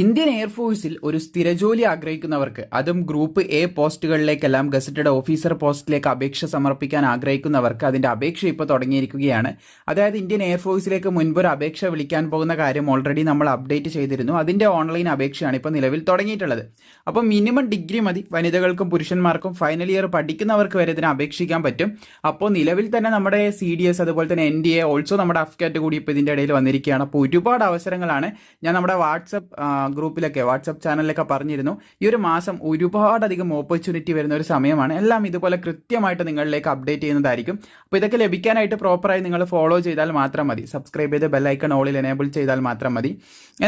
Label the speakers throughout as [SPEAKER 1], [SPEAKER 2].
[SPEAKER 1] Indian എയർഫോഴ്സിൽ ഒരു സ്ഥിരജോലി ആഗ്രഹിക്കുന്നവർക്ക് അതും ഗ്രൂപ്പ് എ പോസ്റ്റുകളിലേക്കെല്ലാം ഗസറ്റഡ് ഓഫീസർ പോസ്റ്റിലേക്ക് അപേക്ഷ സമർപ്പിക്കാൻ ആഗ്രഹിക്കുന്നവർക്ക് അതിന്റെ അപേക്ഷ ഇപ്പോൾ തുടങ്ങിയിരിക്കുകയാണ്. അതായത് ഇന്ത്യൻ എയർഫോഴ്സിലേക്ക് മുൻപ് ഒരു അപേക്ഷ വിളിക്കാൻ പോകുന്ന കാര്യം ഓൾറെഡി നമ്മൾ അപ്ഡേറ്റ് ചെയ്തിരുന്നു. അതിന്റെ ഓൺലൈൻ അപേക്ഷയാണ് ഇപ്പോൾ നിലവിൽ തുടങ്ങിയിട്ടുള്ളത്. അപ്പോൾ മിനിമം ഡിഗ്രി മതി. വനിതകൾക്കും പുരുഷന്മാർക്കും ഫൈനൽ ഇയർ പഠിക്കുന്നവർക്ക് വരെ ഇതിനെ അപേക്ഷിക്കാൻ പറ്റും. അപ്പോൾ നിലവിൽ തന്നെ നമ്മുടെ സി ഡി എസ് അതുപോലെ തന്നെ എൻ ഡി എ ഓൾസോ നമ്മുടെ അഫ്കാറ്റ് കൂടി ഇപ്പോൾ ഇതിന്റെ ഇടയിൽ വന്നിരിക്കുകയാണ്. അപ്പോൾ ഒരുപാട് അവസരങ്ങളാണ്. ഞാൻ നമ്മുടെ വാട്സപ്പ് ഗ്രൂപ്പിലൊക്കെ വാട്സപ്പ് ചാനലിലൊക്കെ പറഞ്ഞിരുന്നു. ഈ ഒരു മാസം ഒരുപാടധികം ഓപ്പർച്യൂണിറ്റി വരുന്ന ഒരു സമയമാണ്. എല്ലാം ഇതുപോലെ കൃത്യമായിട്ട് നിങ്ങളിലേക്ക് അപ്ഡേറ്റ് ചെയ്യുന്നതായിരിക്കും. അപ്പോൾ ഇതൊക്കെ ലഭിക്കാനായിട്ട് പ്രോപ്പറായി നിങ്ങൾ ഫോളോ ചെയ്താൽ മാത്രം മതി. സബ്സ്ക്രൈബ് ചെയ്ത് ബെല്ലൈക്കൺ ഓളിൽ എനേബിൾ ചെയ്താൽ മാത്രം മതി.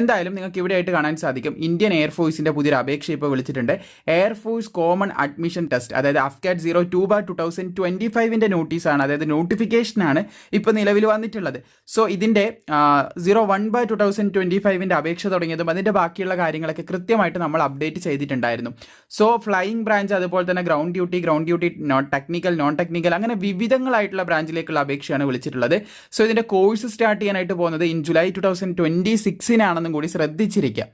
[SPEAKER 1] എന്തായാലും നിങ്ങൾക്ക് ഇവിടെ ആയിട്ട് കാണാൻ സാധിക്കും. ഇന്ത്യൻ എയർഫോഴ്സിന്റെ പുതിയൊരു അപേക്ഷ ഇപ്പോൾ വിളിച്ചിട്ടുണ്ട്. എയർഫോഴ്സ് കോമൺ അഡ്മിഷൻ ടെസ്റ്റ് അതായത് AFCAT zero two bar two thousand twenty ഫൈവിന്റെ നോട്ടീസാണ് അതായത് നോട്ടിഫിക്കേഷനാണ് ഇപ്പോൾ നിലവിൽ വന്നിട്ടുള്ളത്. സോ ഇതിന്റെ zero one by two thousand twenty ഫൈവിന്റെ അപേക്ഷ തുടങ്ങിയതും അതിന്റെ ബാക്കിയുള്ള കാര്യങ്ങളൊക്കെ കൃത്യമായിട്ട് നമ്മൾ അപ്ഡേറ്റ് ചെയ്തിട്ടുണ്ടായിരുന്നു. സോ ഫ്ലൈയിങ് ബ്രാഞ്ച് അതുപോലെ തന്നെ ground duty ground duty non technical non technical അങ്ങനെ വിവിധങ്ങളായിട്ടുള്ള ബ്രാഞ്ചിലേക്കുള്ള അപേക്ഷയാണ് വിളിച്ചിട്ടുള്ളത്. സോ ഇതിന്റെ കോഴ്സ് സ്റ്റാർട്ട് ചെയ്യാനായിട്ട് പോകുന്നത് in July two thousand twenty സിക്സിനാണെന്നും കൂടി ശ്രദ്ധിച്ചിരിക്കുക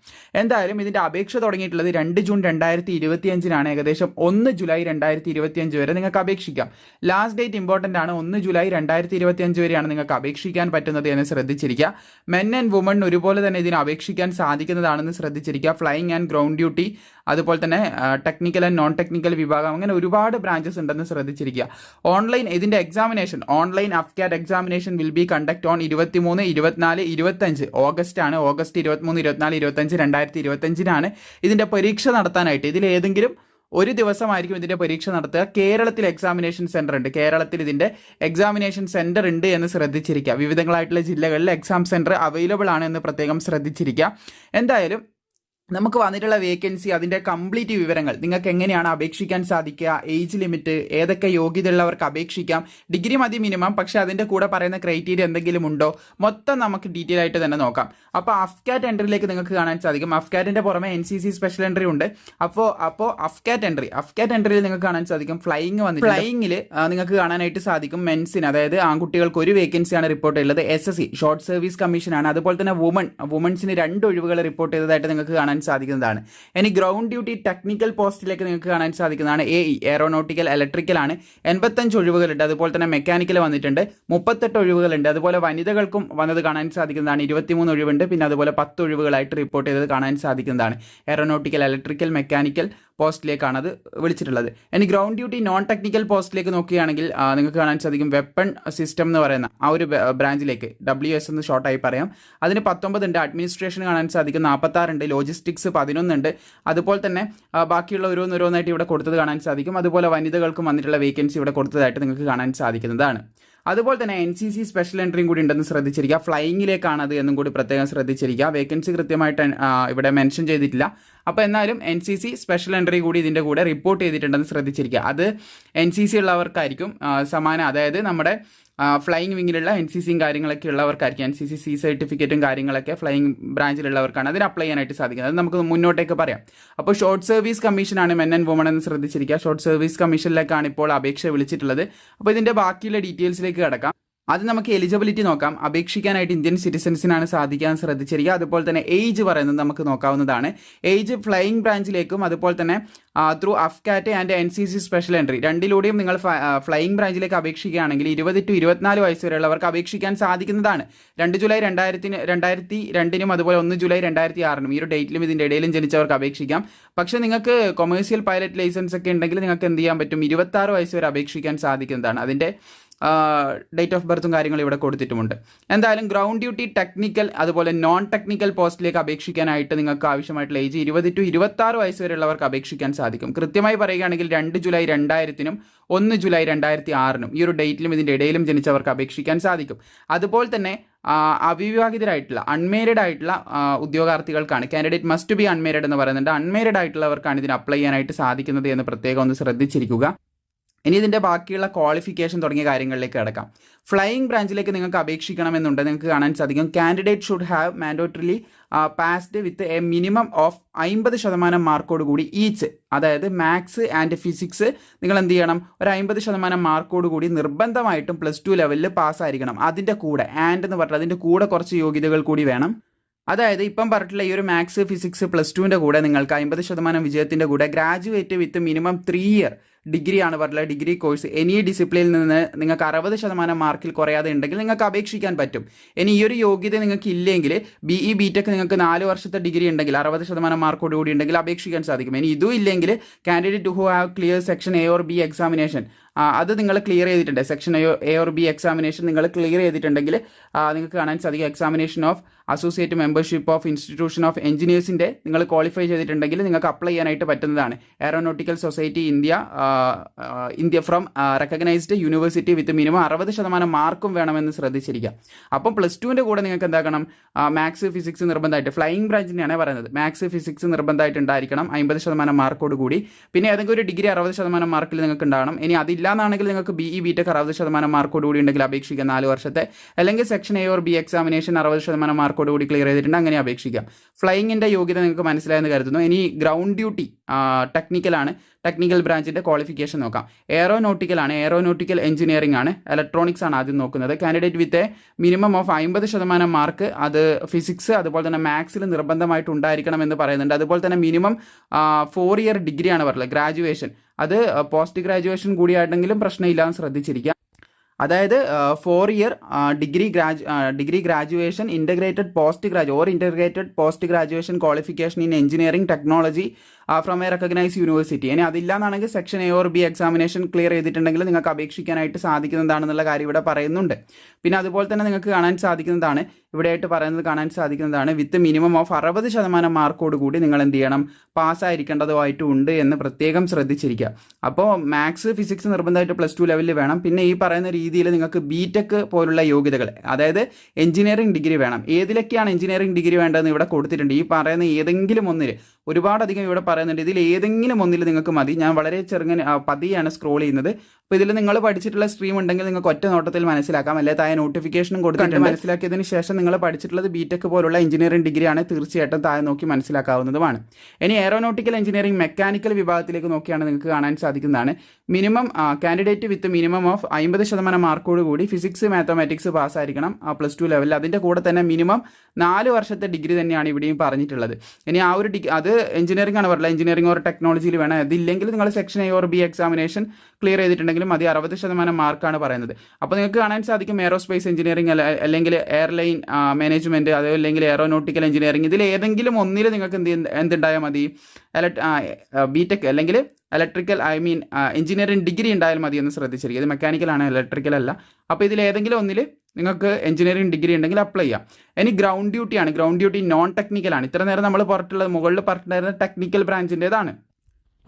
[SPEAKER 1] എന്തായാലും ഇതിന്റെ അപേക്ഷ തുടങ്ങിയിട്ടുള്ളത് രണ്ട് ജൂൺ രണ്ടായിരത്തി ഇരുപത്തി അഞ്ചിനാണ് ഏകദേശം ഒന്ന് ജൂലൈ രണ്ടായിരത്തി ഇരുപത്തി അഞ്ച് വരെ നിങ്ങൾക്ക് അപേക്ഷിക്കാം. ലാസ്റ്റ് ഡേറ്റ് ഇമ്പോർട്ടന്റ് ആണ്. ഒന്ന് ജൂലൈ രണ്ടായിരത്തി ഇരുപത്തി അഞ്ച് വരെയാണ് നിങ്ങൾക്ക് അപേക്ഷിക്കാൻ പറ്റുന്നത് എന്ന് ശ്രദ്ധിച്ചിരിക്കുക മെൻ ആൻഡ് വുമൺ ഒരുപോലെ തന്നെ ഇതിന് അപേക്ഷിക്കാൻ സാധിക്കുന്നതാണെന്ന് ശ്രദ്ധിച്ചിരിക്കുക. ഫ്ലൈയിങ് ആൻഡ് ഗ്രൗണ്ട് ഡ്യൂട്ടി അതുപോലെ തന്നെ ടെക്നിക്കൽ ആൻഡ് നോൺ ടെക്നിക്കൽ വിഭാഗം അങ്ങനെ ഒരുപാട് ബ്രാഞ്ചസ് ഉണ്ടെന്ന് ശ്രദ്ധിച്ചിരിക്കുക. ഓൺലൈൻ ഇതിന്റെ examination online AFCAT examination will be conduct on ഇരുപത്തിമൂന്ന് ഇരുപത്തിനാല് ഇരുപത്തഞ്ച് ഓഗസ്റ്റ് ആണ്. ഓഗസ്റ്റ് ഇരുപത്തിമൂന്ന് ഇരുപത്തിനാല് ഇരുപത്തഞ്ച് രണ്ടായിരത്തി ഇരുപത്തഞ്ചിനാണ് ഇതിന്റെ പരീക്ഷ നടത്താനായിട്ട്. ഇതിൽ ഏതെങ്കിലും ഒരു ദിവസമായിരിക്കും ഇതിന്റെ പരീക്ഷ നടത്തുക. കേരളത്തിൽ എക്സാമിനേഷൻ സെന്റർ ഉണ്ട്. കേരളത്തിൽ ഇതിന്റെ എക്സാമിനേഷൻ സെന്റർ ഉണ്ട് എന്ന് ശ്രദ്ധിച്ചിരിക്കുക. വിവിധങ്ങളായിട്ടുള്ള ജില്ലകളിൽ എക്സാം സെന്റർ അവൈലബിൾ ആണ് എന്ന് പ്രത്യേകം ശ്രദ്ധിച്ചിരിക്കുക. എന്തായാലും നമുക്ക് വന്നിട്ടുള്ള വേക്കൻസി അതിന്റെ കംപ്ലീറ്റ് വിവരങ്ങൾ. നിങ്ങൾക്ക് എങ്ങനെയാണ് അപേക്ഷിക്കാൻ സാധിക്കുക? ഏജ് ലിമിറ്റ് ഏതൊക്കെ യോഗ്യതയുള്ളവർക്ക് അപേക്ഷിക്കാം? ഡിഗ്രി മതി മിനിമം പക്ഷെ അതിന്റെ കൂടെ പറയുന്ന ക്രൈറ്റീരിയ എന്തെങ്കിലും ഉണ്ടോ? മൊത്തം നമുക്ക് ഡീറ്റെയിൽ ആയിട്ട് തന്നെ നോക്കാം. അപ്പോൾ അഫ്കാറ്റ് എൻട്രിയിലേക്ക് നിങ്ങൾക്ക് കാണാൻ സാധിക്കും. അഫ്കാറ്റിന്റെ പുറമെ N C C special entry ഉണ്ട്. അപ്പോൾ അപ്പോൾ അഫ്കാറ്റ് എൻട്രി അഫ്കാറ്റ് എൻട്രിയിൽ നിങ്ങൾക്ക് കാണാൻ സാധിക്കും. ഫ്ലൈയിങ് വന്നിട്ട് ഫ്ലൈയിങ്ങിൽ നിങ്ങൾക്ക് കാണാനായിട്ട് സാധിക്കും മെൻസിന് അതായത് ആൺകുട്ടികൾക്ക് ഒരു വേക്കൻസിയാണ് റിപ്പോർട്ട് ചെയ്യുന്നത് S S C short service കമ്മീഷനാണ് അതുപോലെ തന്നെ വുമൺ വുമൺസിന് രണ്ട് ഒഴിവുകൾ റിപ്പോർട്ട് ചെയ്തതായിട്ട് നിങ്ങൾക്ക് കാണാൻ സാധിക്കുന്നതാണ്. ഇനി ഗ്രൗണ്ട് ഡ്യൂട്ടി ടെക്നിക്കൽ പോസ്റ്റിലേക്ക് നിങ്ങൾക്ക് കാണാൻ സാധിക്കുന്നതാണ്. എ ഇ എയറോനോട്ടിക്കൽ ഇലക്ട്രിക്കൽ ആണ്. എൺപത്തഞ്ച് ഒഴിവുകളുണ്ട്. അതുപോലെ തന്നെ മെക്കാനിക്കൽ വന്നിട്ടുണ്ട്. മുപ്പത്തെട്ട് ഒഴിവുകളുണ്ട്. അതുപോലെ വനിതകൾക്കും വന്നത് കാണാൻ സാധിക്കുന്നതാണ്. ഇരുപത്തിമൂന്ന് ഒഴിവുണ്ട്. പിന്നെ അതുപോലെ പത്ത് ഒഴിവുകളായിട്ട് റിപ്പോർട്ട് ചെയ്തത് കാണാൻ സാധിക്കുന്നതാണ്. എയറോനോട്ടിക്കൽ ഇലക്ട്രിക്കൽ മെക്കാനിക്കൽ പോസ്റ്റിലേക്കാണ് അത് വിളിച്ചിട്ടുള്ളത്. ഇനി ഗ്രൗണ്ട് ഡ്യൂട്ടി നോൺ ടെക്നിക്കൽ പോസ്റ്റിലേക്ക് നോക്കുകയാണെങ്കിൽ നിങ്ങൾക്ക് കാണാൻ സാധിക്കും വെപ്പൺ സിസ്റ്റം എന്ന് പറയുന്ന ആ ഒരു ബ്രാഞ്ചിലേക്ക് ഡബ്ല്യു എസ് എന്ന് ഷോർട്ടായി പറയാം. അതിന് പത്തൊമ്പത് ഉണ്ട്. അഡ്മിനിസ്ട്രേഷൻ കാണാൻ സാധിക്കും. നാൽപ്പത്താറുണ്ട് ലോജിസ്റ്റിക്സ് പതിനൊന്നുണ്ട് അതുപോലെ തന്നെ ബാക്കിയുള്ള ഓരോന്നോരോന്നായിട്ട് ഇവിടെ കൊടുത്തത് കാണാൻ സാധിക്കും. അതുപോലെ വനിതകൾക്കും വന്നിട്ടുള്ള വേക്കൻസി ഇവിടെ കൊടുത്തതായിട്ട് നിങ്ങൾക്ക് കാണാൻ സാധിക്കുന്നതാണ്. അതുപോലെ തന്നെ എൻ സി സി സ്പെഷ്യൽ എൻട്രിയും കൂടി ഉണ്ടെന്ന് ശ്രദ്ധിച്ചിരിക്കുക. ഫ്ലൈയിങ്ങിലേക്കാണ് അത് എന്നും കൂടി പ്രത്യേകം ശ്രദ്ധിച്ചിരിക്കുക. വേക്കൻസി കൃത്യമായിട്ട് ഇവിടെ മെൻഷൻ ചെയ്തിട്ടില്ല. അപ്പോൾ എന്നാലും N C C special entry കൂടി ഇതിന്റെ കൂടെ റിപ്പോർട്ട് ചെയ്തിട്ടുണ്ടെന്ന് ശ്രദ്ധിച്ചിരിക്കുക. അത് എൻ സി സി ഉള്ളവർക്കായിരിക്കും സമാനം അതായത് നമ്മുടെ ഫ്ലൈയിങ് വിങ്ങിലുള്ള എൻ സി സിയും കാര്യങ്ങളൊക്കെ ഉള്ളവർക്കായിരിക്കും. എൻ സി സി സി സർട്ടിഫിക്കറ്റും കാര്യങ്ങളൊക്കെ ഫ്ലൈയിങ് ബ്രാഞ്ചിലുള്ളവർക്കാണ് അതിന് അപ്ലൈ ചെയ്യാനായിട്ട് സാധിക്കുന്നത്. അത് നമുക്ക് മുന്നോട്ടേക്ക് പറയാം. അപ്പോൾ ഷോർട്ട് സർവീസ് കമ്മീഷനാണ് മെൻ ആൻഡ് വുമൺ എന്ന് ശ്രദ്ധിച്ചിരിക്കുക. ഷോർട്ട് സർവീസ് കമ്മീഷനിലേക്കാണ് ഇപ്പോൾ അപേക്ഷ വിളിച്ചിട്ടുള്ളത്. അപ്പോൾ ഇതിന്റെ ബാക്കിയുള്ള ഡീറ്റെയിൽസിലേക്ക് കിടക്കാം. അത് നമുക്ക് എലിജിബിലിറ്റി നോക്കാം. അപേക്ഷിക്കാനായിട്ട് ഇന്ത്യൻ സിറ്റിസൻസിനാണ് സാധിക്കാൻ ശ്രദ്ധിച്ചിരിക്കുക. അതുപോലെ തന്നെ ഏജ് പറയുന്നത് നമുക്ക് നോക്കാവുന്നതാണ്. ഏജ് ഫ്ലൈയിങ് ബ്രാഞ്ചിലേക്കും അതുപോലെ തന്നെ through AFCAT and N C C special entry രണ്ടിലൂടെയും നിങ്ങൾ ഫ്ലൈയിങ് ബ്രാഞ്ചിലേക്ക് അപേക്ഷിക്കുകയാണെങ്കിൽ ഇരുപത് ടു ഇരുപത്തിനാല് വയസ്സ് വരെയുള്ളവർക്ക് അപേക്ഷിക്കാൻ സാധിക്കുന്നതാണ്. രണ്ട് ജൂലൈ രണ്ടായിരത്തിന് രണ്ടായിരത്തി രണ്ടിനും അതുപോലെ ഒന്ന് ജൂലൈ രണ്ടായിരത്തി ആറിനും ഈ ഒരു ഡേറ്റിലും ഇതിന്റെ ഇടയിലും ജനിച്ചവർക്ക് അപേക്ഷിക്കാം. പക്ഷേ നിങ്ങൾക്ക് കൊമേഴ്സ്യൽ പൈലറ്റ് ലൈസൻസ് ഒക്കെ ഉണ്ടെങ്കിൽ നിങ്ങൾക്ക് എന്ത് ചെയ്യാൻ പറ്റും? ഇരുപത്താറ് വയസ്സ് വരെ അപേക്ഷിക്കാൻ സാധിക്കുന്നതാണ്. അതിന്റെ ഡേറ്റ് ഓഫ് ബർത്തും കാര്യങ്ങളും ഇവിടെ കൊടുത്തിട്ടുമുണ്ട്. എന്തായാലും ഗ്രൗണ്ട് ഡ്യൂട്ടി ടെക്നിക്കൽ അതുപോലെ നോൺ ടെക്നിക്കൽ പോസ്റ്റിലേക്ക് അപേക്ഷിക്കാനായിട്ട് നിങ്ങൾക്ക് ആവശ്യമായിട്ടുള്ള ഏജ് ഇരുപത് ടു ഇരുപത്തി ആറ് വയസ്സ് വരെയുള്ളവർക്ക് അപേക്ഷിക്കാൻ സാധിക്കും. കൃത്യമായി പറയുകയാണെങ്കിൽ രണ്ട് ജൂലൈ രണ്ടായിരത്തിനും ഒന്ന് ജൂലൈ രണ്ടായിരത്തി ആറിനും ഈ ഒരു ഡേറ്റിലും ഇതിന്റെ ഇടയിലും ജനിച്ചവർക്ക് അപേക്ഷിക്കാൻ സാധിക്കും. അതുപോലെ തന്നെ അവിവാഹിതരായിട്ടുള്ള അൺമേരിഡ് ആയിട്ടുള്ള ഉദ്യോഗാർത്ഥികൾക്കാണ് കാൻഡിഡേറ്റ് മസ്റ്റ് ബി അൺമേരിഡ് എന്ന് പറയുന്നുണ്ട്. അൺമേരിഡ് ആയിട്ടുള്ളവർക്കാണ് ഇതിന് അപ്ലൈ ചെയ്യാനായിട്ട് സാധിക്കുന്നത് എന്ന് പ്രത്യേകം ഒന്ന് ശ്രദ്ധിച്ചിരിക്കുക. ഇനി ഇതിന്റെ ബാക്കിയുള്ള ക്വാളിഫിക്കേഷൻ തുടങ്ങിയ കാര്യങ്ങളിലേക്ക് കിടക്കാം. ഫ്ലൈയിങ് ബ്രാഞ്ചിലേക്ക് നിങ്ങൾക്ക് അപേക്ഷിക്കണമെന്നുണ്ട്. നിങ്ങൾക്ക് കാണാൻ സാധിക്കും. Candidate should have mandatorily passed with a minimum of അമ്പത് ശതമാനം മാർക്കോട് കൂടി ഈച്ച് അതായത് മാത്സ് ആൻഡ് ഫിസിക്സ് നിങ്ങൾ എന്ത് ചെയ്യണം? ഒരു അമ്പത് ശതമാനം മാർക്കോട് കൂടി നിർബന്ധമായിട്ടും പ്ലസ് ടു ലെവലിൽ പാസ്സായിരിക്കണം അതിന്റെ കൂടെ ആൻഡ് എന്ന് പറഞ്ഞാൽ അതിന്റെ കൂടെ കുറച്ച് യോഗ്യതകൾ കൂടി വേണം. അതായത് ഇപ്പം പറഞ്ഞിട്ടുള്ള ഈ ഒരു മാത്സ് ഫിസിക്സ് പ്ലസ് ടുവിന്റെ കൂടെ നിങ്ങൾക്ക് അമ്പത് ശതമാനം വിജയത്തിന്റെ കൂടെ graduate with minimum three year degree ആണ് പറഞ്ഞിട്ടുള്ള ഡിഗ്രി കോഴ്സ് എനി ഡിസിപ്ലിനിൽ നിന്ന് നിങ്ങൾക്ക് അറുപത് ശതമാനം മാർക്കിൽ കുറയാതെ ഉണ്ടെങ്കിൽ നിങ്ങൾക്ക് അപേക്ഷിക്കാൻ പറ്റും. ഇനി ഈ ഒരു യോഗ്യത നിങ്ങൾക്ക് ഇല്ലെങ്കിൽ ബി ഇ ബി ടെക് നിങ്ങൾക്ക് നാല് വർഷത്തെ ഡിഗ്രി ഉണ്ടെങ്കിൽ അറുപത് ശതമാനം മാർക്കോട് കൂടി ഉണ്ടെങ്കിൽ അപേക്ഷിക്കാൻ സാധിക്കും. ഇനി ഇതും ഇല്ലെങ്കിൽ candidate who have clear section A or B examination അത് നിങ്ങൾ ക്ലിയർ ചെയ്തിട്ടുണ്ട്. Section A or B examination നിങ്ങൾ ക്ലിയർ ചെയ്തിട്ടുണ്ടെങ്കിൽ നിങ്ങൾക്ക് കാണാൻ സാധിക്കും. Examination of associate membership of institution of എഞ്ചിനീയേഴ്സിന്റെ നിങ്ങൾ ക്വാളിഫൈ ചെയ്തിട്ടുണ്ടെങ്കിൽ നിങ്ങൾക്ക് അപ്ലൈ ചെയ്യാനായിട്ട് പറ്റുന്നതാണ്. Aeronautical society India India from recognised university with minimum അറുപത് ശതമാനം മാർക്കും വേണമെന്ന് ശ്രദ്ധിച്ചിരിക്കുക. അപ്പം പ്ലസ് ടുവിന്റെ കൂടെ നിങ്ങൾക്ക് എന്താക്കണം മാത്സ് ഫിസിക്സ് നിർബന്ധമായിട്ട് ഫ്ലൈയിങ് ബ്രാഞ്ചിനെയാണ് പറയുന്നത്. മാത്സ് ഫിസിക്സ് നിർബന്ധമായിട്ട് ഉണ്ടായിരിക്കണം അമ്പത് ശതമാനം മാർക്കോട് കൂടി. പിന്നെ ഏതെങ്കിലും ഒരു ഡിഗ്രി അറുപത് ശതമാനം മാർക്കിൽ നിങ്ങൾക്ക് ഉണ്ടാകണം. ഇനി അതില്ലാന്നാണെങ്കിൽ നിങ്ങൾക്ക് ബി ഇ ബി ടെക് അറുപത് ശതമാനം മാർക്കോട് കൂടി ഉണ്ടെങ്കിൽ അപേക്ഷിക്കാം നാല് വർഷത്തെ. അല്ലെങ്കിൽ section A or B examination അറുപത് ശതമാനം മാർക്കോട് കൂടി ക്ലിയർ ചെയ്തിട്ടുണ്ട്. അങ്ങനെ അപേക്ഷിക്കാം. ഫ്ലൈയിങ്ങിന്റെ യോഗ്യത നിങ്ങൾക്ക് മനസ്സിലായെന്ന് കരുതുന്നു. ഇനി ഗ്രൗണ്ട് ഡ്യൂട്ടി ടെക്നിക്കലാണ് ടെക്നിക്കൽ ബ്രാഞ്ചിന്റെ ക്വാളിഫിക്കേഷൻ നോക്കാം. എയറോനോട്ടിക്കൽ ആണ്. എയറോനോട്ടിക്കൽ എഞ്ചിനീയറിംഗ് ആണ്. ഇലക്ട്രോണിക്സ് ആണ് ആദ്യം നോക്കുന്നത്. Candidate with a minimum of അമ്പത് ശതമാനം മാർക്ക് അത് ഫിസിക്സ് അതുപോലെ തന്നെ മാത്സിൽ നിർബന്ധമായിട്ട് ഉണ്ടായിരിക്കണം എന്ന് പറയുന്നുണ്ട്. അതുപോലെ തന്നെ മിനിമം ഫോർ ഇയർ ഡിഗ്രിയാണ് പറയുന്നത് ഗ്രാജുവേഷൻ അത് പോസ്റ്റ് ഗ്രാജുവേഷൻ കൂടിയായിട്ടെങ്കിലും പ്രശ്നമില്ലാന്ന് ശ്രദ്ധിച്ചിരിക്കുക അതായത് ഫോർ ഇയർ ഡിഗ്രി ഗ്രാജു degree graduation integrated post ഗ്രാജു or integrated post graduation qualification in engineering technology from a recognise university ഇനി അതില്ലാന്നാണെങ്കിൽ section A or B examination clear ചെയ്തിട്ടുണ്ടെങ്കിൽ നിങ്ങൾക്ക് അപേക്ഷിക്കാനായിട്ട് സാധിക്കുന്നതാണെന്നുള്ള കാര്യം ഇവിടെ പറയുന്നുണ്ട്. പിന്നെ അതുപോലെ തന്നെ നിങ്ങൾക്ക് കാണാൻ സാധിക്കുന്നതാണ് ഇവിടെയായിട്ട് പറയുന്നത് കാണാൻ സാധിക്കുന്നതാണ്. വിത്ത് മിനിമം ഓഫ് അറുപത് ശതമാനം മാർക്കോട് കൂടി നിങ്ങൾ എന്ത് ചെയ്യണം? പാസ്സായിരിക്കേണ്ടതുമായിട്ടും ഉണ്ട് എന്ന് പ്രത്യേകം ശ്രദ്ധിച്ചിരിക്കുക. അപ്പോൾ മാത്സ് ഫിസിക്സ് നിർബന്ധമായിട്ട് പ്ലസ് ടു ലെവലിൽ വേണം. പിന്നെ ഈ പറയുന്ന രീതിയിൽ നിങ്ങൾക്ക് ബി ടെക് പോലുള്ള യോഗ്യതകൾ അതായത് എഞ്ചിനീയറിംഗ് ഡിഗ്രി വേണം. ഏതിലൊക്കെയാണ് എഞ്ചിനീയറിംഗ് ഡിഗ്രി വേണ്ടതെന്ന് ഇവിടെ കൊടുത്തിട്ടുണ്ട്. ഈ പറയുന്ന ഏതെങ്കിലും ഒന്നിൽ ഒരുപാടധികം ഇവിടെ പറയുന്നുണ്ട്. ഇതിൽ ഏതെങ്കിലും ഒന്നിൽ നിങ്ങൾക്ക് മതി. ഞാൻ വളരെ ചെറുങ്ങനെ പതിയാണ് സ്ക്രോൾ ചെയ്യുന്നത്. അപ്പോൾ ഇതിൽ നിങ്ങൾ പഠിച്ചിട്ടുള്ള സ്ട്രീം ഉണ്ടെങ്കിൽ നിങ്ങൾക്ക് ഒറ്റ നോട്ടത്തിൽ മനസ്സിലാക്കാം. അല്ലെ? താഴെ നോട്ടിഫിക്കേഷനും കൊടുത്തിട്ട് മനസ്സിലാക്കിയതിന് ശേഷം നിങ്ങൾ പഠിച്ചിട്ടുള്ളത് ബിടെക് പോലുള്ള എഞ്ചിനീയറിംഗ് ഡിഗ്രിയാണ് തീർച്ചയായിട്ടും താഴെ നോക്കി മനസ്സിലാക്കാവുന്നതുമാണ്. ഇനി എയറോനോട്ടിക്കൽ എഞ്ചിനീയറിംഗ് മെക്കാനിക്കൽ വിഭാഗത്തിലേക്ക് നോക്കിയാണ് നിങ്ങൾക്ക് കാണാൻ സാധിക്കുന്നതാണ്. Minimum candidate with minimum of അമ്പത് ശതമാനം മാർക്കോട് കൂടി ഫിസിക്സ് മാത്തമാറ്റിക്സ് പാസ്സായിരിക്കണം പ്ലസ് ടു ലെവലിൽ അതിന്റെ കൂടെ തന്നെ മിനിമം നാല് വർഷത്തെ ഡിഗ്രി തന്നെയാണ് ഇവിടെയും പറഞ്ഞിട്ടുള്ളത്. ഇനി ആ ഒരു ഡിഗ്രി അത് എഞ്ചിനീയറിംഗ് ആണ് പറയുന്നത് എഞ്ചിനീയറിംഗ് ഓർ ടെക്നോളജിയിൽ വേണം. അതില്ലെങ്കിൽ നിങ്ങൾ section A or B examination clear ചെയ്തിട്ടുണ്ടെങ്കിലും മതി. അറുപത് ശതമാനം മാർക്കാണ് പറയുന്നത്. അപ്പോൾ നിങ്ങൾക്ക് കാണാൻ സാധിക്കും എയറോസ്പേസ് എഞ്ചിനീയറിംഗ് അല്ലെങ്കിൽ എയർലൈൻ മാനേജ്മെന്റ് അതോ അല്ലെങ്കിൽ എയറോനോട്ടിക്കൽ എഞ്ചിനീയറിംഗ് ഇതിൽ ഏതെങ്കിലും ഒന്നിൽ നിങ്ങൾക്ക് എന്ത് എന്തുണ്ടായാൽ മതി? ബി ടെക് അല്ലെങ്കിൽ electrical I mean engineering degree ഉണ്ടായാൽ മതി എന്ന് ശ്രദ്ധിച്ചിരിക്കും ഇത് മെക്കാനിക്കൽ ആണ് ഇലക്ട്രിക്കൽ അല്ല. അപ്പോൾ ഇതിൽ ഏതെങ്കിലും ഒന്നിൽ നിങ്ങൾക്ക് എഞ്ചിനീയറിംഗ് ഡിഗ്രി ഉണ്ടെങ്കിൽ അപ്ലൈ ചെയ്യാം. ഇനി ഗ്രൗണ്ട് ഡ്യൂട്ടി ആണ്. ഗ്രൗണ്ട് ഡ്യൂട്ടി നോൺ ടെക്നിക്കലാണ് ഇത്ര നേരം നമ്മൾ പറഞ്ഞിട്ടുള്ളത് മുകളിൽ പറഞ്ഞിട്ടുണ്ടായിരുന്ന ടെക്നിക്കൽ ബ്രാഞ്ചിന്റെതാണ്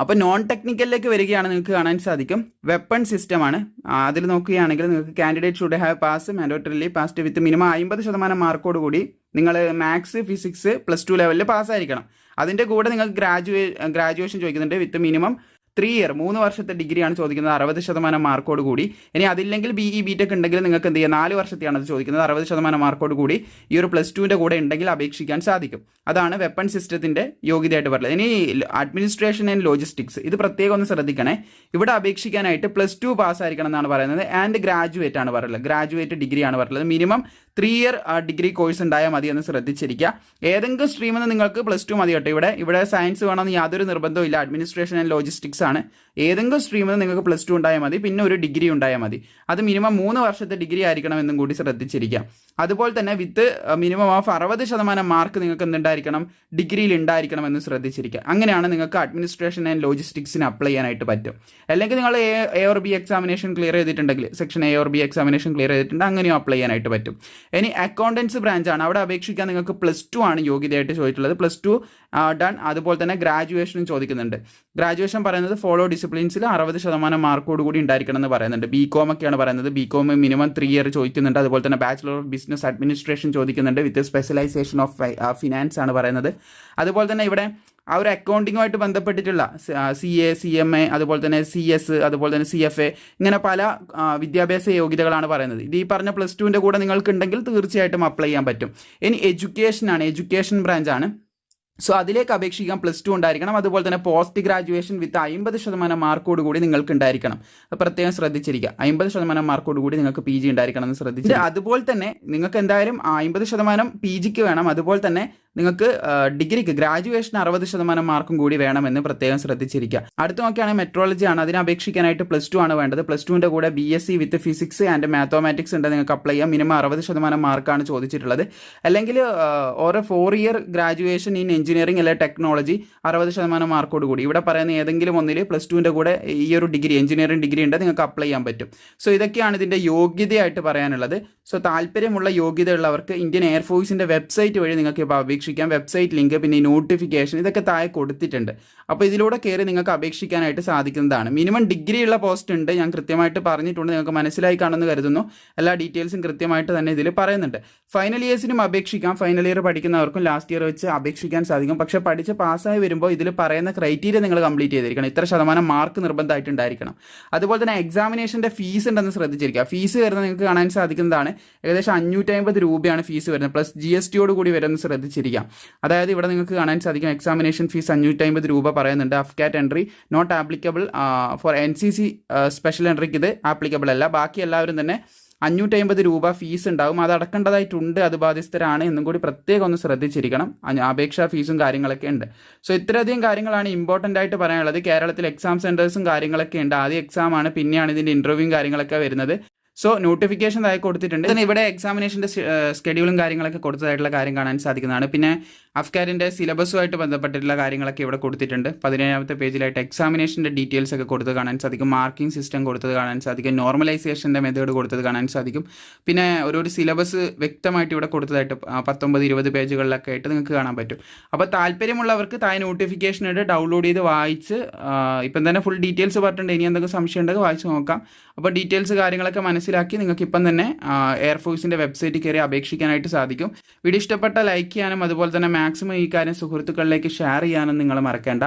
[SPEAKER 1] അപ്പോൾ നോൺ ടെക്നിക്കലിലേക്ക് വരികയാണ് നിങ്ങൾക്ക് കാണാൻ സാധിക്കും. വെപ്പൺ സിസ്റ്റമാണ് അതിൽ നോക്കുകയാണെങ്കിൽ നിങ്ങൾക്ക് candidate should have pass mandatorily passed with minimum അമ്പത് ശതമാനം മാർക്കോട് കൂടി നിങ്ങൾ മാത്സ് ഫിസിക്സ് പ്ലസ് ടു ലെവലിൽ പാസ്സായിരിക്കണം അതിന്റെ കൂടെ നിങ്ങൾക്ക് ഗ്രാജുവേ ഗ്രാജുവേഷൻ ചോദിക്കുന്നുണ്ട്. വിത്ത് മിനിമം ത്രീ ഇയർ മൂന്ന് വർഷത്തെ ഡിഗ്രിയാണ് ചോദിക്കുന്നത് അറുപത് ശതമാനം മാർക്കോട് കൂടി. ഇനി അതില്ലെങ്കിൽ ബി ഇ ബി ടെക് ഉണ്ടെങ്കിൽ നിങ്ങൾക്ക് എന്ത് ചെയ്യാം? നാല് വർഷത്തെയാണ് അത് ചോദിക്കുന്നത്. അറുപത് ശതമാനം മാർക്കോട് കൂടി ഈ ഒരു പ്ലസ് ടുവിന്റെ കൂടെ ഉണ്ടെങ്കിൽ അപേക്ഷിക്കാൻ സാധിക്കും. അതാണ് വെപ്പൺ സിസ്റ്റത്തിന്റെ യോഗ്യതയായിട്ട് പറയുന്നത് ഇനി അഡ്മിനിസ്ട്രേഷൻ ആൻഡ് ലോജിസ്റ്റിക്സ് ഇത് പ്രത്യേകം ഒന്ന് ശ്രദ്ധിക്കണേ. ഇവിടെ അപേക്ഷിക്കാനായിട്ട് പ്ലസ് ടു പാസ്സായിരിക്കണം എന്നാണ് പറയുന്നത്. ആൻഡ് ഗ്രാജുവേറ്റ് ആണ് പറയുന്നത് ഗ്രാജുവേറ്റ് ഡിഗ്രി ആണ് പറയുന്നത് minimum three year degree course ഉണ്ടായാൽ മതി എന്ന് ശ്രദ്ധിച്ചിരിക്കുക. ഏതെങ്കിലും സ്ട്രീമിൽ നിങ്ങൾക്ക് പ്ലസ് ടു മതി കേട്ടോ ഇവിടെ. ഇവിടെ സയൻസ് വേണമെന്ന് യാതൊരു നിർബന്ധവും ഇല്ല. അഡ്മിനിസ്ട്രേഷൻ ആൻഡ് ലോജിസ്റ്റിക്സ് ആണ്. ഏതെങ്കിലും സ്ട്രീമിൽ നിന്ന് നിങ്ങൾക്ക് പ്ലസ് ടു ഉണ്ടായാൽ മതി പിന്നെ ഒരു ഡിഗ്രി ഉണ്ടായാൽ മതി. അത് മിനിമം മൂന്ന് വർഷത്തെ ഡിഗ്രി ആയിരിക്കണം എന്നും കൂടി ശ്രദ്ധിച്ചിരിക്കാം അതുപോലെ തന്നെ വിത്ത് മിനിമം ഓഫ് അറുപത് ശതമാനം മാർക്ക് നിങ്ങൾക്ക് എന്തുണ്ടായിരിക്കണം? ഡിഗ്രിയിൽ ഉണ്ടായിരിക്കണം എന്ന് ശ്രദ്ധിച്ചിരിക്കുക. അങ്ങനെയാണ് നിങ്ങൾക്ക് അഡ്മിനിസ്ട്രേഷൻ ആൻഡ് ലോജിസ്റ്റിക്സിന് അപ്ലൈ ചെയ്യാനായിട്ട് പറ്റും. അല്ലെങ്കിൽ നിങ്ങൾ A or B examination clear ചെയ്തിട്ടുണ്ടെങ്കിൽ section A or B examination clear ചെയ്തിട്ടുണ്ട് അങ്ങനെയും അപ്ലൈ ചെയ്യാനായിട്ട് പറ്റും. ഇനി അക്കൗണ്ടൻസ് ബ്രാഞ്ച് ആണ്. അവിടെ അപേക്ഷിക്കാൻ നിങ്ങൾക്ക് പ്ലസ് ടു ആണ് യോഗ്യതയായിട്ട് ചോദിച്ചിട്ടുള്ളത്. പ്ലസ് ടു ഡൺ അതുപോലെ തന്നെ ഗ്രാജുവേഷനും ചോദിക്കുന്നുണ്ട്. ഗ്രാജുവേഷൻ പറയുന്നത് ഫോളോ ഡിസിപ്ലിൻസിൽ അറുപത് ശതമാനം മാർക്കോട് കൂടി ഉണ്ടായിരിക്കണം എന്ന് പറയുന്നുണ്ട്. ബി കോം ഒക്കെയാണ് പറയുന്നത്. B com minimum three year ചോദിക്കുന്നുണ്ട്. അതുപോലെ തന്നെ ബാച്ചിലർ ഓഫ് ബിസിനസ് അഡ്മിനിസ്ട്രേഷൻ ചോദിക്കുന്നുണ്ട് വിത്ത് സ്പെഷ്യലൈസേഷൻ ഓഫ് ഫിനാൻസ് ആണ് പറയുന്നത്. അതുപോലെ തന്നെ ഇവിടെ ആ ഒരു അക്കൗണ്ടിങ്ങുമായിട്ട് ബന്ധപ്പെട്ടിട്ടുള്ള C A C M A അതുപോലെ തന്നെ സി എസ് അതുപോലെ തന്നെ സി എഫ് എ ഇങ്ങനെ പല വിദ്യാഭ്യാസ യോഗ്യതകളാണ് പറയുന്നത്. ഇത് ഈ പറഞ്ഞ പ്ലസ് ടുവിന്റെ കൂടെ നിങ്ങൾക്ക് ഉണ്ടെങ്കിൽ തീർച്ചയായിട്ടും അപ്ലൈ ചെയ്യാൻ പറ്റും. ഇനി എഡ്യൂക്കേഷൻ ആണ്. എഡ്യൂക്കേഷൻ ബ്രാഞ്ചാണ് സോ അതിലേക്ക് അപേക്ഷിക്കാൻ പ്ലസ് ടു ഉണ്ടായിരിക്കണം. അതുപോലെ തന്നെ പോസ്റ്റ് ഗ്രാജുവേഷൻ വിത്ത് അമ്പത് ശതമാനം മാർക്കോട് കൂടി നിങ്ങൾക്ക് ഉണ്ടായിരിക്കണം. പ്രത്യേകം ശ്രദ്ധിച്ചിരിക്കുക. അമ്പത് ശതമാനം മാർക്കോട് കൂടി നിങ്ങൾക്ക് പി ജി ഉണ്ടായിരിക്കണം എന്ന് ശ്രദ്ധിച്ചു അതുപോലെ തന്നെ നിങ്ങൾക്ക് എന്തായാലും അമ്പത് ശതമാനം പി ജിക്ക് വേണം. അതുപോലെ തന്നെ നിങ്ങൾക്ക് ഡിഗ്രിക്ക് ഗ്രാജുവേഷൻ അറുപത് ശതമാനം മാർക്കും കൂടി വേണമെന്ന് പ്രത്യേകം ശ്രദ്ധിച്ചിരിക്കുക. അടുത്ത് നോക്കിയാണെങ്കിൽ മെട്രോളജി ആണ്. അതിനെ അപേക്ഷിക്കാനായിട്ട് പ്ലസ് ടു ആണ് വേണ്ടത്. പ്ലസ് ടുവിന്റെ കൂടെ B S C with physics and mathematics ഉണ്ട്. നിങ്ങൾക്ക് അപ്ലൈ ചെയ്യാം. മിനിമം അറുപത് ശതമാനം മാർക്കാണ് ചോദിച്ചിട്ടുള്ളത്. അല്ലെങ്കിൽ ഓരോ four year graduation in engineering അല്ലെങ്കിൽ ടെക്നോളജി അറുപത് ശതമാനം മാർക്കോട് കൂടി. ഇവിടെ പറയുന്ന ഏതെങ്കിലും ഒന്നിൽ പ്ലസ് ടുവിന്റെ കൂടെ ഈ ഒരു ഡിഗ്രി എഞ്ചിനീയറിംഗ് ഡിഗ്രി ഉണ്ട്. നിങ്ങൾക്ക് അപ്ലൈ ചെയ്യാൻ പറ്റും. സോ ഇതൊക്കെയാണ് ഇതിന്റെ യോഗ്യതയായിട്ട് പറയാനുള്ളത്. സോ താല്പര്യമുള്ള യോഗ്യതയുള്ളവർക്ക് ഇന്ത്യൻ എയർഫോഴ്സിന്റെ വെബ്സൈറ്റ് വഴി നിങ്ങൾക്ക് ഇപ്പോൾ അപേക്ഷിക്കാം വെബ്സൈറ്റ് ലിങ്ക് പിന്നെ ഈ നോട്ടിഫിക്കേഷൻ ഇതൊക്കെ താഴെ കൊടുത്തിട്ടുണ്ട്. അപ്പോൾ ഇതിലൂടെ കയറി നിങ്ങൾക്ക് അപേക്ഷിക്കാനായിട്ട് സാധിക്കുന്നതാണ്. മിനിമം ഡിഗ്രി ഉള്ള പോസ്റ്റ് ഉണ്ട് ഞാൻ കൃത്യമായിട്ട് പറഞ്ഞിട്ടുണ്ട് നിങ്ങൾക്ക് മനസ്സിലായി കാണുമെന്ന് കരുതുന്നു. എല്ലാ ഡീറ്റെയിൽസും കൃത്യമായിട്ട് തന്നെ ഇതിൽ പറയുന്നുണ്ട്. ഫൈനൽ ഇയേഴ്സിനും അപേക്ഷിക്കാം. ഫൈനൽ ഇയർ പഠിക്കുന്നവർക്കും ലാസ്റ്റ് ഇയർ വെച്ച് അപേക്ഷിക്കാൻ സാധിക്കും. പക്ഷേ പഠിച്ച് പാസ്സായി വരുമ്പോൾ ഇതിൽ പറയുന്ന ക്രൈറ്റീരിയ നിങ്ങൾ കംപ്ലീറ്റ് ചെയ്തിരിക്കണം. ഇത്ര ശതമാനം മാർക്ക് നിർബന്ധമായിട്ടുണ്ടായിരിക്കണം. അതുപോലെ തന്നെ എക്സാമിനേഷന്റെ ഫീസ് ഉണ്ടെന്ന് ശ്രദ്ധിച്ചിരിക്കുക. ഫീസ് വരുന്നത് നിങ്ങൾക്ക് കാണാൻ സാധിക്കുന്നതാണ്. ഏകദേശം അഞ്ഞൂറ്റമ്പത് രൂപയാണ് ഫീസ് വരുന്നത്. പ്ലസ് ജി എസ് ടിയോട് കൂടി വരുന്നത് ശ്രദ്ധിച്ചിരിക്കാം അതായത് ഇവിടെ നിങ്ങൾക്ക് കാണാൻ സാധിക്കും എക്സാമിനേഷൻ ഫീസ് അഞ്ഞൂറ്റി അമ്പത് രൂപ പറയുന്നുണ്ട്. AFCAT entry not applicable for N C C special എൻട്രിക്ക് ഇത് ആപ്ലിക്കബിൾ അല്ല. ബാക്കി എല്ലാവരും തന്നെ അഞ്ഞൂറ്റമ്പത് രൂപ ഫീസ് ഉണ്ടാവും. അത് അടക്കേണ്ടതായിട്ടുണ്ട്. അത് ബാധ്യസ്ഥരാണ് എന്നും കൂടി പ്രത്യേകം ഒന്ന് ശ്രദ്ധിച്ചിരിക്കണം. അപേക്ഷാ ഫീസും കാര്യങ്ങളൊക്കെ ഉണ്ട്. സോ ഇത്രയധികം കാര്യങ്ങളാണ് ഇമ്പോർട്ടന്റ് ആയിട്ട് പറയാനുള്ളത്. കേരളത്തിൽ എക്സാം സെന്റേഴ്സും കാര്യങ്ങളൊക്കെ ഉണ്ട്. ആദ്യം എക്സാം ആണ്. പിന്നെയാണ് ഇതിന്റെ ഇന്റർവ്യൂവും കാര്യങ്ങളൊക്കെ വരുന്നത്. സോ നോട്ടിഫിക്കേഷൻ ആയി കൊടുത്തിട്ടുണ്ട്. ഇവിടെ എക്സാമിനേഷന്റെ സ്കെഡ്യൂളും കാര്യങ്ങളൊക്കെ കൊടുത്തതായിട്ടുള്ള കാര്യം കാണാൻ സാധിക്കുന്നതാണ്. പിന്നെ അഫ്കാരിന്റെ സിലബസുമായിട്ട് ബന്ധപ്പെട്ടിട്ടുള്ള കാര്യങ്ങളൊക്കെ ഇവിടെ കൊടുത്തിട്ടുണ്ട്. പതിനേഴാമത്തെ പേജിലായിട്ട് എക്സാമിനേഷന്റെ ഡീറ്റെയിൽസ് ഒക്കെ കൊടുത്ത് കാണാൻ സാധിക്കും. മാർക്കിംഗ് സിസ്റ്റം കൊടുത്തത് കാണാൻ സാധിക്കും. നോർമലൈസേഷന്റെ മെത്തേഡ് കൊടുത്തത് കാണാൻ സാധിക്കും. പിന്നെ ഒരു ഒരു സിലബസ് വ്യക്തമായിട്ട് ഇവിടെ കൊടുത്തതായിട്ട് പത്തൊമ്പത് ഇരുപത് പേജുകളിലൊക്കെ ആയിട്ട് നിങ്ങൾക്ക് കാണാൻ പറ്റും. അപ്പോൾ താല്പര്യമുള്ളവർക്ക് താഴെ നോട്ടിഫിക്കേഷൻ ഇട്ട് ഡൗൺലോഡ് ചെയ്ത് വായിച്ച് ഇപ്പം തന്നെ ഫുൾ ഡീറ്റെയിൽസ് പറഞ്ഞിട്ടുണ്ട്. ഇനി എന്തെങ്കിലും സംശയം ഉണ്ടെങ്കിൽ വായിച്ച് നോക്കാം. അപ്പോൾ ഡീറ്റെയിൽസ് കാര്യങ്ങളൊക്കെ മനസ്സിലാക്കി നിങ്ങൾക്ക് ഇപ്പം തന്നെ എയർഫോഴ്സിന്റെ വെബ്സൈറ്റിൽ കയറി അപേക്ഷിക്കാനായിട്ട് സാധിക്കും. വീഡിയോ ഇഷ്ടപ്പെട്ട ലൈക്ക് ചെയ്യാനും അതുപോലെ തന്നെ മാക്സിമം ഈ കാര്യം സുഹൃത്തുക്കളിലേക്ക് ഷെയർ ചെയ്യാനും നിങ്ങൾ മറക്കേണ്ട.